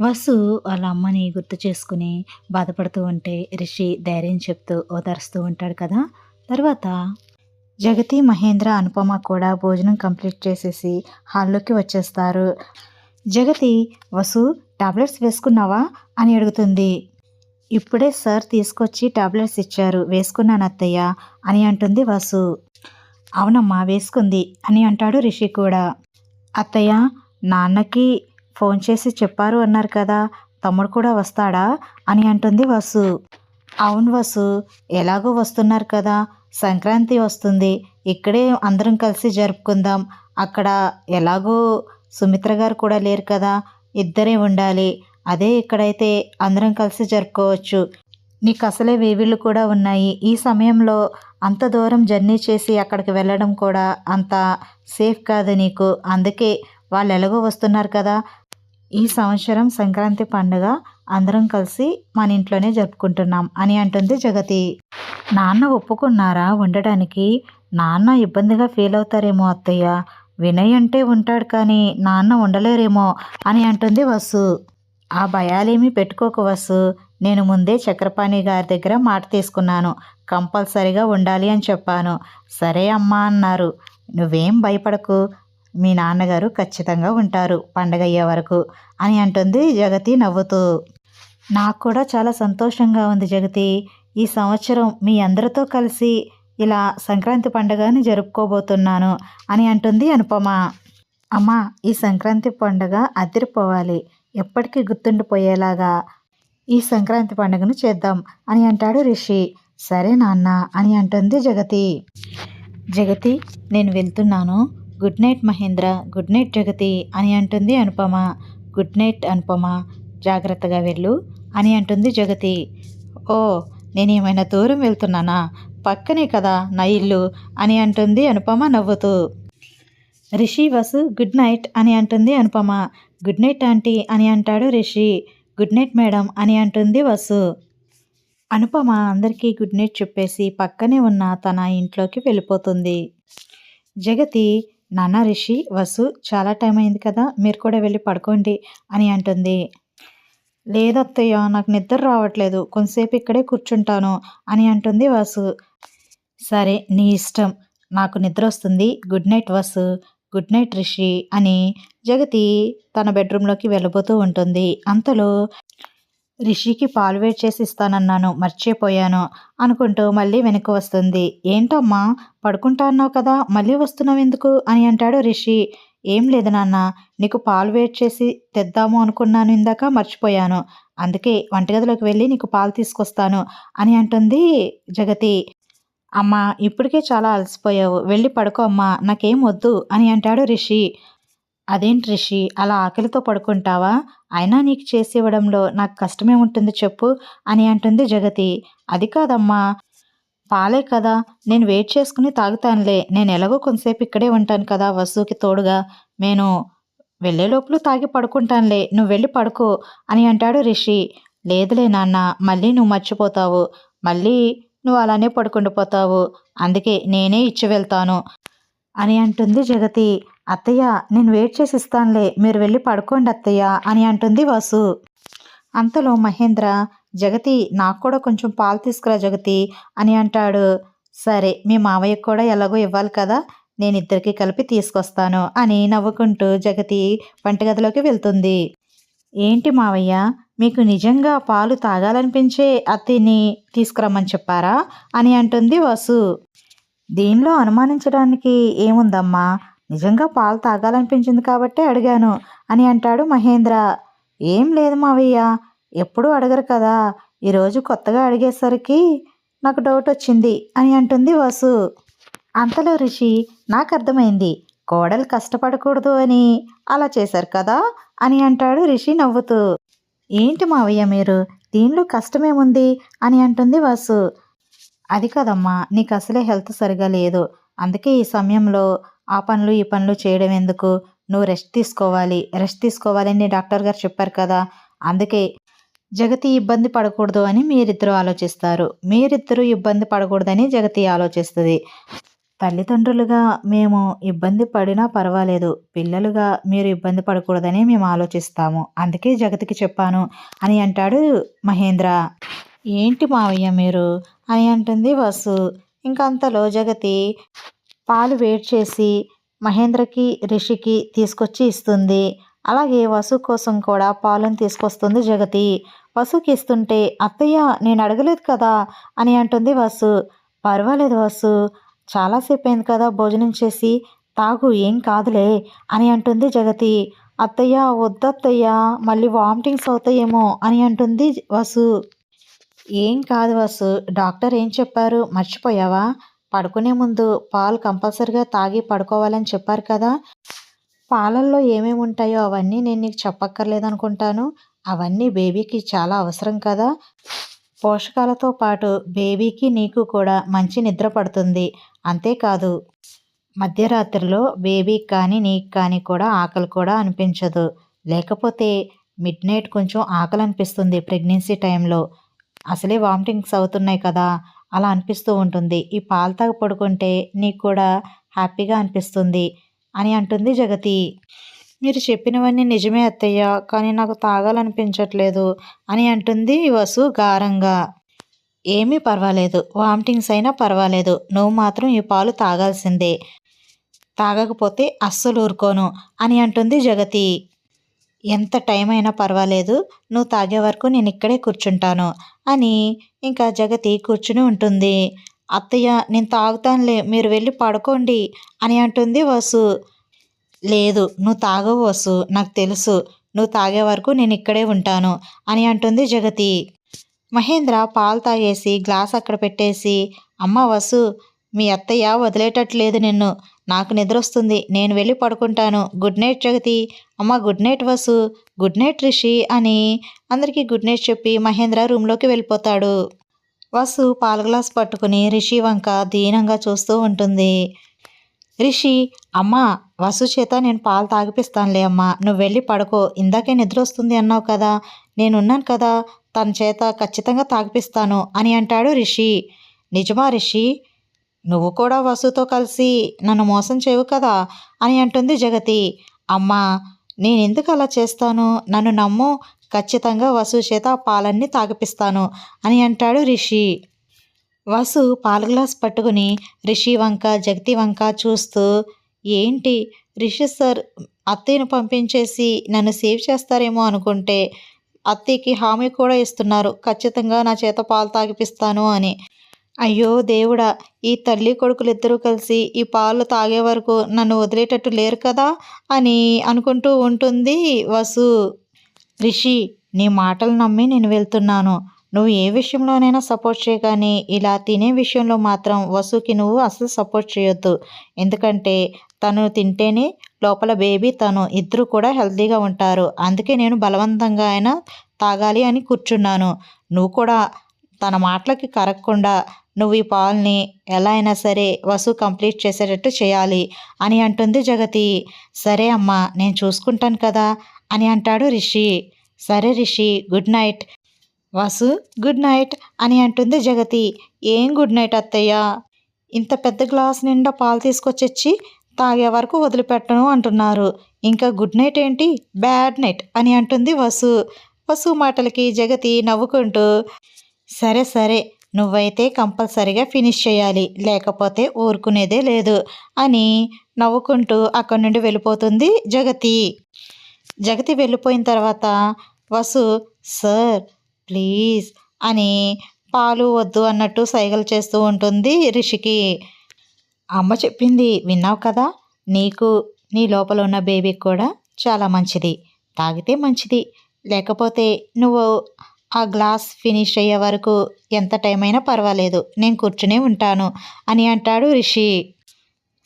వసు వాళ్ళ అమ్మని గుర్తు చేసుకుని బాధపడుతూ ఉంటే రిషి ధైర్యం చెప్తూ ఓదార్స్తూ ఉంటాడు కదా. తర్వాత జగతి మహేంద్ర అనుపమ కూడా భోజనం కంప్లీట్ చేసేసి హాల్లోకి వచ్చేస్తారు. జగతి వసు టాబ్లెట్స్ వేసుకున్నావా? అని అడుగుతుంది. ఇప్పుడే సార్ తీసుకొచ్చి టాబ్లెట్స్ ఇచ్చారు. వేసుకున్నాను అత్తయ్య అని అంటుంది వసు. అవునమ్మా వేసుకుంది అని అంటాడు రిషి కూడా. అత్తయ్య నాన్నకి ఫోన్ చేసి చెప్పారు అన్నారు కదా తమ్ముడు కూడా వస్తాడా? అని అంటుంది వసు. అవును వసు ఎలాగో వస్తున్నారు కదా సంక్రాంతి వస్తుంది ఇక్కడే అందరం కలిసి జరుపుకుందాం అక్కడ ఎలాగో సుమిత్ర గారు కూడా లేరు కదా ఇద్దరే ఉండాలి అదే ఇక్కడైతే అందరం కలిసి జరుపుకోవచ్చు. నీకు అసలే వేవిళ్ళు కూడా ఉన్నాయి ఈ సమయంలో అంత దూరం జర్నీ చేసి అక్కడికి వెళ్ళడం కూడా అంత సేఫ్ కాదు నీకు అందుకే వాళ్ళు ఎలాగో వస్తున్నారు కదా ఈ సంవత్సరం సంక్రాంతి పండుగ అందరం కలిసి మన ఇంట్లోనే జరుపుకుంటున్నాం అని అంటుంది జగతి. నాన్న ఒప్పుకున్నారా ఉండడానికి నాన్న ఇబ్బందిగా ఫీల్ అవుతారేమో అత్తయ్య. వినయ్ అంటే ఉంటాడు కానీ నాన్న ఉండలేరేమో అని అంటుంది వసు. ఆ భయాలేమీ పెట్టుకోకు వసు. నేను ముందే చక్రపాణి గారి దగ్గర మాట తీసుకున్నాను. కంపల్సరిగా ఉండాలి అని చెప్పాను. సరే అమ్మా అన్నారు. నువ్వేం భయపడకు. మీ నాన్నగారు ఖచ్చితంగా ఉంటారు పండగ అయ్యే వరకు అని అంటుంది జగతి నవ్వుతూ. నాకు కూడా చాలా సంతోషంగా ఉంది జగతి. ఈ సంవత్సరం మీ అందరితో కలిసి ఇలా సంక్రాంతి పండుగని జరుపుకోబోతున్నాను అని అంటుంది అనుపమ. అమ్మా ఈ సంక్రాంతి పండుగ అదిరిపోవాలి. ఎప్పటికీ గుర్తుండిపోయేలాగా ఈ సంక్రాంతి పండుగను చేద్దాం అని అంటాడు రిషి. సరే నాన్న అని అంటుంది జగతి. జగతి నేను వెళ్తున్నాను. Good night Mahendra good night Jagathi అని అంటుంది అనుపమ. గుడ్ నైట్ అనుపమ జాగ్రత్తగా వెళ్ళు అని అంటుంది జగతి. ఓ నేను ఏమైనా దూరం వెళ్తున్నానా? పక్కనే కదా నా ఇల్లు అని అంటుంది అనుపమ నవ్వుతూ. రిషి వసు గుడ్ నైట్ అని అంటుంది అనుపమ. గుడ్ నైట్ ఆంటీ అని అంటాడు రిషి. గుడ్ నైట్ మేడం అని అంటుంది వసు. అనుపమ అందరికీ గుడ్ నైట్ చెప్పేసి పక్కనే ఉన్న తన ఇంట్లోకి వెళ్ళిపోతుంది. జగతి నాన్న రిషి వసు చాలా టైం అయింది కదా మీరు కూడా వెళ్ళి పడుకోండి అని అంటుంది. లేదత్తయ్య నాకు నిద్ర రావట్లేదు కొంతసేపు ఇక్కడే కూర్చుంటాను అని అంటుంది వసు. సరే నీ ఇష్టం నాకు నిద్ర వస్తుంది good night Vasu good night Rishi అని జగతి తన బెడ్రూమ్లోకి వెళ్ళబోతూ ఉంటుంది. అంతలో రిషికి పాలు వేడి చేసి ఇస్తానన్నాను మర్చిపోయాను అనుకుంటూ మళ్ళీ వెనక్కి వస్తుంది. ఏంటమ్మా పడుకుంటా అన్నావు కదా మళ్ళీ వస్తున్నావు ఎందుకు అని అంటాడు రిషి. ఏం లేదు నాన్న నీకు పాలు వేడి చేసి తెద్దాము అనుకున్నాను ఇందాక మర్చిపోయాను. అందుకే వంటగదిలోకి వెళ్ళి నీకు పాలు తీసుకొస్తాను అని అంటుంది జగతి. అమ్మా ఇప్పటికే చాలా అలసిపోయావు వెళ్ళి పడుకో అమ్మా నాకేం వద్దు అని అంటాడు రిషి. అదేంటి రిషి అలా ఆకలితో పడుకుంటావా? అయినా నీకు చేసి ఇవ్వడంలో నాకు కష్టమే ఉంటుంది చెప్పు అని అంటుంది జగతి. అది కాదమ్మా పాలే కదా నేను వెయిట్ చేసుకుని తాగుతానులే నేను ఎలాగో కొంతసేపు ఇక్కడే ఉంటాను కదా వస్తువుకి తోడుగా. నేను వెళ్ళే లోపల తాగి పడుకుంటానులే నువ్వు వెళ్ళి పడుకో అని అంటాడు రిషి. లేదులే నాన్న మళ్ళీ నువ్వు మర్చిపోతావు మళ్ళీ నువ్వు అలానే పడుకుండిపోతావు అందుకే నేనే ఇచ్చి వెళ్తాను అని అంటుంది జగతి. అత్తయ్య నేను వెయిట్ చేసి ఇస్తానులే మీరు వెళ్ళి పడుకోండి అత్తయ్య అని అంటుంది వసు. అంతలో మహేంద్ర జగతి నాకు కూడా కొంచెం పాలు తీసుకురా జగతి అని అంటాడు. సరే మీ మావయ్యకు కూడా ఎలాగో ఇవ్వాలి కదా నేను ఇద్దరికి కలిపి తీసుకొస్తాను అని నవ్వుకుంటూ జగతి వంటగదిలోకి వెళ్తుంది. ఏంటి మావయ్య మీకు నిజంగా పాలు తాగాలనిపించే అత్తయ్యని తీసుకురమ్మని చెప్పారా అని అంటుంది వసు. దీనిలో అనుమానించడానికి ఏముందమ్మా నిజంగా పాలు తాగాలనిపించింది కాబట్టే అడిగాను. అని అంటాడు మహేంద్ర. ఏం లేదు మావయ్య ఎప్పుడూ అడగరు కదా. ఈరోజు కొత్తగా అడిగేసరికి నాకు డౌట్ వచ్చింది అని అంటుంది వసు. అంతలో రిషి నాకు అర్థమైంది. కోడలు కష్టపడకూడదు అని అలా చేశారు కదా అని అంటాడు రిషి నవ్వుతూ. ఏంటి మావయ్య మీరు? దీనిలో కష్టమేముంది? అని అంటుంది వసు. అది కదమ్మా నీకు అసలే హెల్త్ సరిగా లేదు. అందుకే ఈ సమయంలో ఆ పనులు ఈ పనులు చేయడం ఎందుకు? నువ్వు రెస్ట్ తీసుకోవాలి. రెస్ట్ తీసుకోవాలని డాక్టర్ గారు చెప్పారు కదా. అందుకే జగతి ఇబ్బంది పడకూడదు అని మీరిద్దరూ ఆలోచిస్తారు. మీరిద్దరూ ఇబ్బంది పడకూడదని జగతి ఆలోచిస్తుంది. తల్లిదండ్రులుగా మేము ఇబ్బంది పడినా పర్వాలేదు. పిల్లలుగా మీరు ఇబ్బంది పడకూడదని మేము ఆలోచిస్తాము. అందుకే జగతికి చెప్పాను అని అంటాడు మహేంద్ర. ఏంటి మావయ్య మీరు? అని అంటుంది వసు. ఇంకా అంతలో జగతి పాలు వేడి చేసి మహేంద్రకి రిషికి తీసుకొచ్చి ఇస్తుంది. అలాగే వసు కోసం కూడా పాలను తీసుకొస్తుంది జగతి. వసుకి ఇస్తుంటే అత్తయ్య నేను అడగలేదు కదా అని అంటుంది వసు. పర్వాలేదు వసు. చాలాసేపు అయింది కదా భోజనం చేసి. తాగు ఏం కాదులే అని అంటుంది జగతి. అత్తయ్య వద్దత్తయ్య మళ్ళీ వామిటింగ్స్ అవుతాయేమో అని అంటుంది వసు. ఏం కాదు వసు. డాక్టర్ ఏం చెప్పారు? మర్చిపోయావా? పడుకునే ముందు పాలు కంపల్సరిగా తాగి పడుకోవాలని చెప్పారు కదా. పాలల్లో ఏమేమి ఉంటాయో అవన్నీ నేను నీకు చెప్పక్కర్లేదు అనుకుంటాను అవన్నీ బేబీకి చాలా అవసరం కదా. పోషకాలతో పాటు బేబీకి నీకు కూడా మంచి నిద్ర పడుతుంది. అంతేకాదు మధ్యరాత్రిలో బేబీకి కానీ నీకు కానీ కూడా ఆకలి కూడా అనిపించదు. లేకపోతే మిడ్ నైట్ కొంచెం ఆకలి అనిపిస్తుంది ప్రెగ్నెన్సీ టైంలో. అసలే వామిటింగ్స్ అవుతున్నాయి కదా. అలా అనిపిస్తూ ఉంటుంది. ఈ పాలు తాగ పడుకుంటే నీకు కూడా హ్యాపీగా అనిపిస్తుంది అని అంటుంది జగతి. మీరు చెప్పినవన్నీ నిజమే అత్తయ్య కానీ నాకు తాగాలనిపించట్లేదు అని అంటుంది వసు గారంగా. ఏమీ పర్వాలేదు. వామిటింగ్స్ అయినా పర్వాలేదు. నువ్వు మాత్రం ఈ పాలు తాగాల్సిందే. తాగకపోతే అస్సలు ఊరుకోను అని అంటుంది జగతి. ఎంత టైం అయినా పర్వాలేదు. నువ్వు తాగే వరకు నేను ఇక్కడే కూర్చుంటాను. అని ఇంకా జగతి కూర్చుని ఉంటుంది. అత్తయ్య నేను తాగుతానులే మీరు వెళ్ళి పడుకోండి అని అంటుంది వసు. లేదు నువ్వు తాగవు వసు నాకు తెలుసు నువ్వు తాగే వరకు నేను ఇక్కడే ఉంటాను అని అంటుంది జగతి. మహేంద్ర పాలు తాగేసి గ్లాస్ అక్కడ పెట్టేసి అమ్మ వసు మీ అత్తయ్య వదిలేటట్లేదు నిన్ను. నాకు నిద్ర వస్తుంది నేను వెళ్ళి పడుకుంటాను. Good night Jagathi. అమ్మ good night Vasu. Good night Rishi అని అందరికీ గుడ్ నైట్ చెప్పి మహేంద్ర రూమ్లోకి వెళ్ళిపోతాడు. వసు పాల గ్లాస్ పట్టుకుని రిషి వంక దీనంగా చూస్తూ ఉంటుంది. రిషి అమ్మా వసు చేత నేను పాలు తాగిపిస్తానులే అమ్మా. నువ్వు వెళ్ళి పడుకో. ఇందాకే నిద్ర వస్తుంది అన్నావు కదా. నేనున్నాను కదా. తన చేత ఖచ్చితంగా తాగిపిస్తాను అని అంటాడు రిషి. నిజమా రిషి? నువ్వు కూడా వసుతో కలిసి నన్ను మోసం చేయవు కదా? అని అంటుంది జగతి. అమ్మా నేనెందుకు అలా చేస్తాను? నన్ను నమ్ము ఖచ్చితంగా వసు చేత ఆ పాలన్నీ తాగిపిస్తాను అని అంటాడు రిషి. వసు పాల గ్లాస్ పట్టుకుని రిషి వంక జగతి వంక చూస్తూ ఏంటి రిషి సార్ అత్తయ్యను పంపించేసి నన్ను సేవ్ చేస్తారేమో అనుకుంటే అత్తయ్యకి హామీ కూడా ఇస్తున్నారు. ఖచ్చితంగా నా చేత పాలు తాగిపిస్తాను అని. అయ్యో దేవుడా ఈ తల్లి కొడుకులు ఇద్దరూ కలిసి ఈ పాలు తాగే వరకు నన్ను వదిలేటట్టు లేరు కదా అని అనుకుంటూ ఉంటుంది వసు. రిషి నీ మాటలు నమ్మి నేను వెళ్తున్నాను. నువ్వు ఏ విషయంలోనైనా సపోర్ట్ చేయగాని ఇలా తినే విషయంలో మాత్రం వసుకి నువ్వు అసలు సపోర్ట్ చేయొద్దు. ఎందుకంటే తను తింటేనే లోపల బేబీ తను ఇద్దరు కూడా హెల్తీగా ఉంటారు. అందుకే నేను బలవంతంగా అయినా తాగాలి అని కూర్చున్నాను. నువ్వు కూడా తన మాటలకి కరగకుండా నువ్వు ఈ పాల్ని ఎలా అయినా సరే వసు కంప్లీట్ చేసేటట్టు చేయాలి అని అంటుంది జగతి. సరే అమ్మా నేను చూసుకుంటాను కదా అని అంటాడు రిషి. సరే Rishi good night. Vasu good night అని అంటుంది జగతి. ఏం గుడ్ నైట్ అత్తయ్య? ఇంత పెద్ద గ్లాస్ నిండా పాలు తీసుకొచ్చి తాగే వరకు వదిలిపెట్టను అంటున్నారు. ఇంకా గుడ్ నైట్ ఏంటి? బ్యాడ్ నైట్ అని అంటుంది వసు. వసు మాటలకి జగతి నవ్వుకుంటూ సరే సరే నువ్వైతే కంపల్సరిగా ఫినిష్ చేయాలి లేకపోతే ఊరుకునేదే లేదు అని నవ్వుకుంటూ అక్కడి నుండి వెళ్ళిపోతుంది జగతి. జగతి వెళ్ళిపోయిన తర్వాత వసు సార్ ప్లీజ్ అని పాలు వద్దు అన్నట్టు సైగలు చేస్తూ ఉంటుంది రిషికి. అమ్మ చెప్పింది విన్నావు కదా నీకు నీ లోపల ఉన్న బేబీకి కూడా చాలా మంచిది తాగితే మంచిది లేకపోతే నువ్వు ఆ గ్లాస్ ఫినిష్ అయ్యే వరకు ఎంత టైం అయినా పర్వాలేదు నేను కూర్చునే ఉంటాను అని అంటాడు రిషి.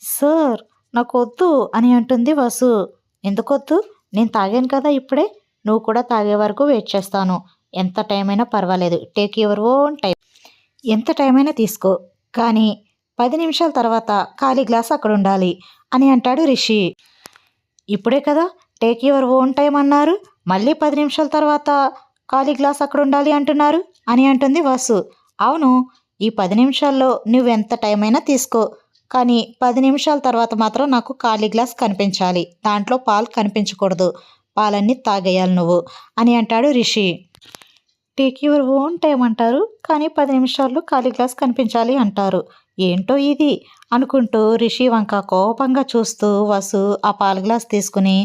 సార్ నాకు వద్దు అని అంటుంది వసు. ఎందుకొద్దు? నేను తాగాను కదా ఇప్పుడే నువ్వు కూడా తాగే వరకు వెయిట్ చేస్తాను. ఎంత టైం అయినా పర్వాలేదు టేక్ యువర్ ఓన్ టైం ఎంత టైం అయినా తీసుకో కానీ పది నిమిషాల తర్వాత ఖాళీ గ్లాస్ అక్కడ ఉండాలి అని అంటాడు రిషి. ఇప్పుడే కదా టేక్ యువర్ ఓన్ టైం అన్నారు. మళ్ళీ పది నిమిషాల తర్వాత ఖాళీ గ్లాస్ అక్కడ ఉండాలి అంటున్నారు అని అంటుంది వాసు. అవును ఈ పది నిమిషాల్లో నువ్వు ఎంత టైం అయినా తీసుకో కానీ పది నిమిషాల తర్వాత మాత్రం నాకు ఖాళీ గ్లాస్ కనిపించాలి. దాంట్లో పాలు కనిపించకూడదు. పాలన్నీ తాగేయాలి నువ్వు అని అంటాడు Rishi. Take your own time అంటారు కానీ పది నిమిషాల్లో ఖాళీ గ్లాస్ కనిపించాలి అంటారు. ఏంటో ఇది అనుకుంటూ రిషి వంక కోపంగా చూస్తూ వసు ఆ పాల గ్లాస్ తీసుకుని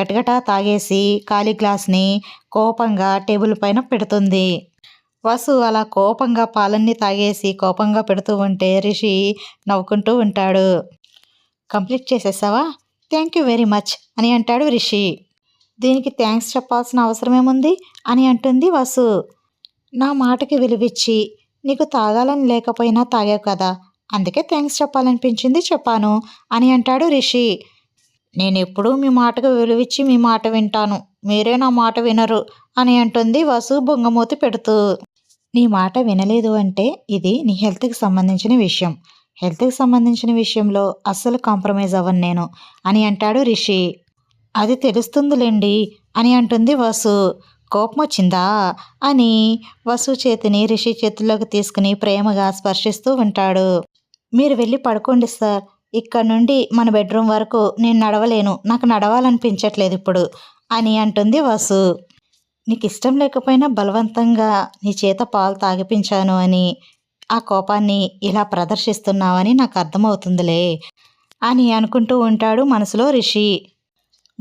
గటగటా తాగేసి ఖాళీ గ్లాస్ని కోపంగా టేబుల్ పైన పెడుతుంది. వసు అలా కోపంగా పాలన్నీ తాగేసి కోపంగా పెడుతూ ఉంటే రిషి నవ్వుకుంటూ ఉంటాడు. కంప్లీట్ చేసేసావా? థ్యాంక్ యూ వెరీ మచ్ అని అంటాడు రిషి. దీనికి థ్యాంక్స్ చెప్పాల్సిన అవసరమేముంది అని అంటుంది వసు. నా మాటకి విలువిచ్చి నీకు తాగాలని లేకపోయినా తాగావు కదా అందుకే థ్యాంక్స్ చెప్పాలనిపించింది చెప్పాను అని అంటాడు రిషి. నేను ఎప్పుడూ మీ మాటకు విలువిచ్చి మీ మాట వింటాను. మీరే నా మాట వినరు అని అంటుంది వసు బొంగమూతి పెడుతూ. నీ మాట వినలేదు అంటే ఇది నీ హెల్త్కి సంబంధించిన విషయం. హెల్త్కి సంబంధించిన విషయంలో అస్సలు కాంప్రమైజ్ అవ్వను నేను అని అంటాడు రిషి. అది తెలుస్తుందిలేండి అని అంటుంది వసు. కోపం వచ్చిందా అని వసు చేతిని రిషి చేతుల్లోకి తీసుకుని ప్రేమగా స్పర్శిస్తూ ఉంటాడు. మీరు వెళ్ళి పడుకోండి సార్. ఇక్కడ నుండి మన బెడ్రూమ్ వరకు నేను నడవలేను. నాకు నడవాలనిపించట్లేదు ఇప్పుడు అని అంటుంది వసు. నీకు ఇష్టం లేకపోయినా బలవంతంగా నీ చేత పాలు తాగిపించాను అని ఆ కోపాన్ని ఇలా ప్రదర్శిస్తున్నావని నాకు అర్థమవుతుందిలే అని అనుకుంటూ ఉంటాడు మనసులో రిషి.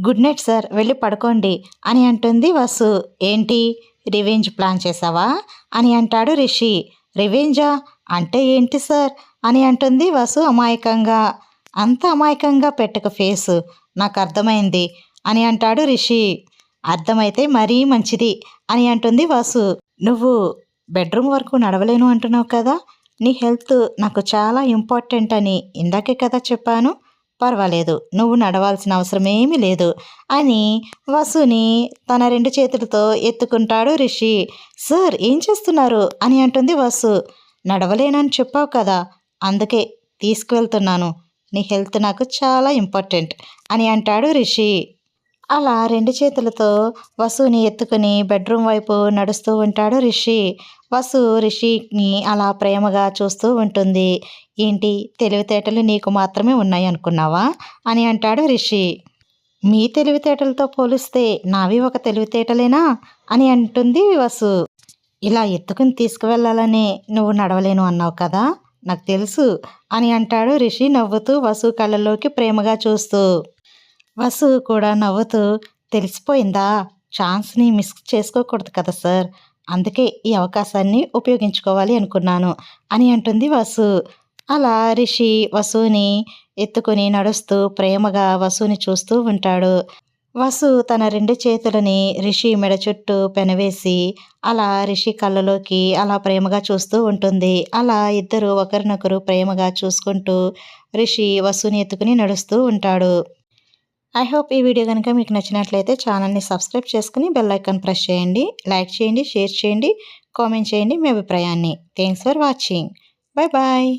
Good night sir. వెళ్ళి పడుకోండి అని అంటుంది వసు. ఏంటి? రివెంజ్ ప్లాన్ చేసావా? అని అంటాడు రిషి. రివెంజా? అంటే ఏంటి సార్? అని అంటుంది వసు అమాయకంగా. అంత అమాయకంగా పెట్టక ఫేసు. నాకు అర్థమైంది అని అంటాడు రిషి. అర్థమైతే మరీ మంచిది అని అంటుంది వాసు. నువ్వు బెడ్రూమ్ వరకు నడవలేను అంటున్నావు కదా? నీ హెల్త్ నాకు చాలా ఇంపార్టెంట్ అని ఇందాకే కదా చెప్పాను. పర్వాలేదు నువ్వు నడవాల్సిన అవసరం ఏమీ లేదు అని వసుని తన రెండు చేతులతో ఎత్తుకుంటాడు రిషి. సార్ ఏం చేస్తున్నారు? అని అంటుంది వసు. నడవలేనని చెప్పావు కదా అందుకే తీసుకువెళ్తున్నాను. నీ హెల్త్ నాకు చాలా ఇంపార్టెంట్ అని అంటాడు రిషి. అలా రెండు చేతులతో వసుని ఎత్తుకుని బెడ్రూమ్ వైపు నడుస్తూ ఉంటాడు రిషి. వసు రిషిని అలా ప్రేమగా చూస్తూ ఉంటుంది. ఏంటి తెలివితేటలు నీకు మాత్రమే ఉన్నాయి అనుకున్నావా? అని అంటాడు రిషి. మీ తెలివితేటలతో పోలిస్తే నావి ఒక తెలివితేటలేనా? అని అంటుంది వసు. ఇలా ఎత్తుకుని తీసుకువెళ్ళాలని నువ్వు నడవలేను అన్నావు కదా? నాకు తెలుసు అని అంటాడు రిషి నవ్వుతూ వసు కళ్ళలోకి ప్రేమగా చూస్తూ. వసు కూడా నవ్వుతూ తెలిసిపోయిందా? ఛాన్స్ని మిస్ చేసుకోకూడదు కదా సార్. అందుకే ఈ అవకాశాన్ని ఉపయోగించుకోవాలి అనుకున్నాను అని అంటుంది వసు. అలా రిషి వసుని ఎత్తుకొని నడుస్తూ ప్రేమగా వసుని చూస్తూ ఉంటాడు. వసు తన రెండు చేతులని రిషి మెడ చుట్టూ పెనవేసి అలా రిషి కళ్ళలోకి అలా ప్రేమగా చూస్తూ ఉంటుంది. అలా ఇద్దరు ఒకరినొకరు ప్రేమగా చూసుకుంటూ రిషి వసుని ఎత్తుకుని నడుస్తూ ఉంటాడు. ఐ హోప్ ఈ వీడియో కనుక మీకు నచ్చినట్లయితే ఛానల్ని సబ్స్క్రైబ్ చేసుకుని బెల్ ఐకాన్ ప్రెస్ చేయండి. లైక్ చేయండి షేర్ చేయండి కామెంట్ చేయండి మీ అభిప్రాయాన్ని. Thanks for watching bye bye